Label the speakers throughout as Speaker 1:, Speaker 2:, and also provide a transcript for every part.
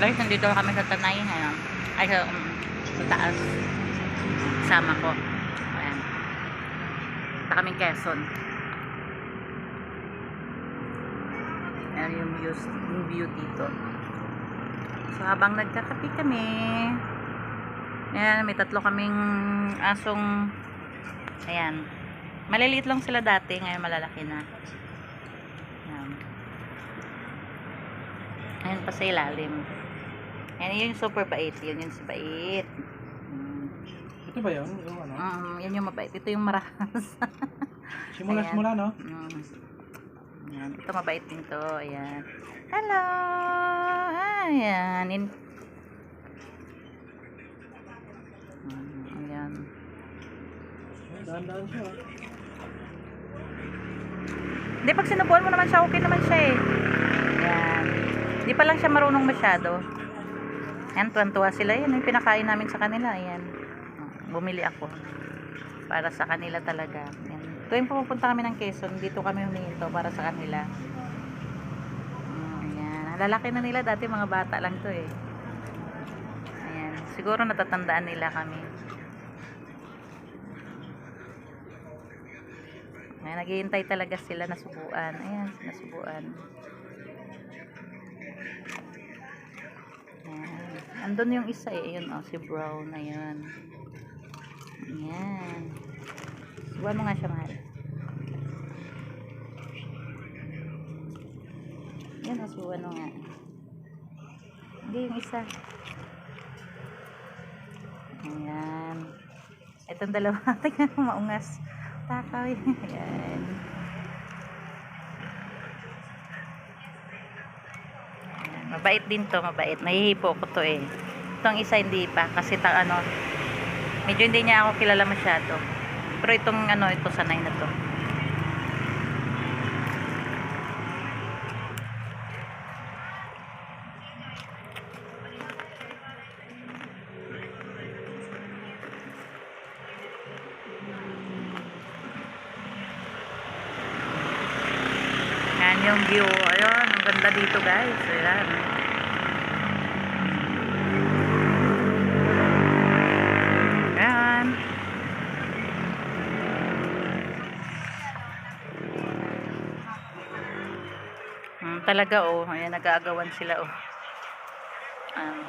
Speaker 1: Guys, nandito kami sa Tanay ngayon. Ay, sa, um, sa taas. Sama ko. Ayan. Punta kaming Quezon. Ayan yung view, yung view dito. So, habang nagkakapi kami, ayan, may tatlo kaming asong, ayan, maliliit lang sila dati, ngayon malalaki na. Ayan. Ayan pa sa ilalim. Yun yung super bait. Yun yung si bait.
Speaker 2: Ito ba yun? Yung ano?
Speaker 1: Mm, yun yung mabait. Ito yung marahas.
Speaker 2: Simula
Speaker 1: Ayan.
Speaker 2: simula no?
Speaker 1: Mm. Ayan. Ito mabait din to. Ayan. Hello! Ayan. In... Ayan.
Speaker 2: Dahan-dahan siya.
Speaker 1: Hindi, pag sinubuan mo naman siya, okay naman siya eh. Ayan. Hindi pa lang siya marunong masyado. Ayan, tuwan-tuwa sila. Yan yung pinakain namin sa kanila. Ayan. Bumili ako. Para sa kanila talaga. Ayan. Tuwing pupunta kami ng Quezon, dito kami huminto para sa kanila. Ang lalaki na nila dati, mga bata lang to eh. Ayan. Siguro natatandaan nila kami. Ayan, naghihintay talaga sila na subuan. Ayan, nasubuan. Andun yung isa eh. Ayun, oh, si Brown. Ayan. Ayan. Subuan mo nga siya, mahal. Ayan, oh, subuan mo nga. Hindi, yung isa. Ayan. Itong dalawa. Tingnan mo, maungas. Takaw. Ayan. Mabait din to, mabait. Nahihipo ko to eh. Itong isa hindi pa kasi ta ano medyo hindi niya ako kilala masyado. Pero itong ano, ito sanay na to. Yung view. Ayun, ang ganda dito guys. Ayan. Ayan. Hmm, talaga oh. Ayan, nag-aagawan sila oh. Um,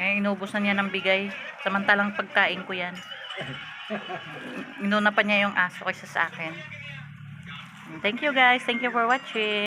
Speaker 1: eh, inubos na niya ng bigay. Samantalang pagkain ko yan. Inuna pa niya yung aso kaysa sa akin. Thank you guys. Thank you for watching.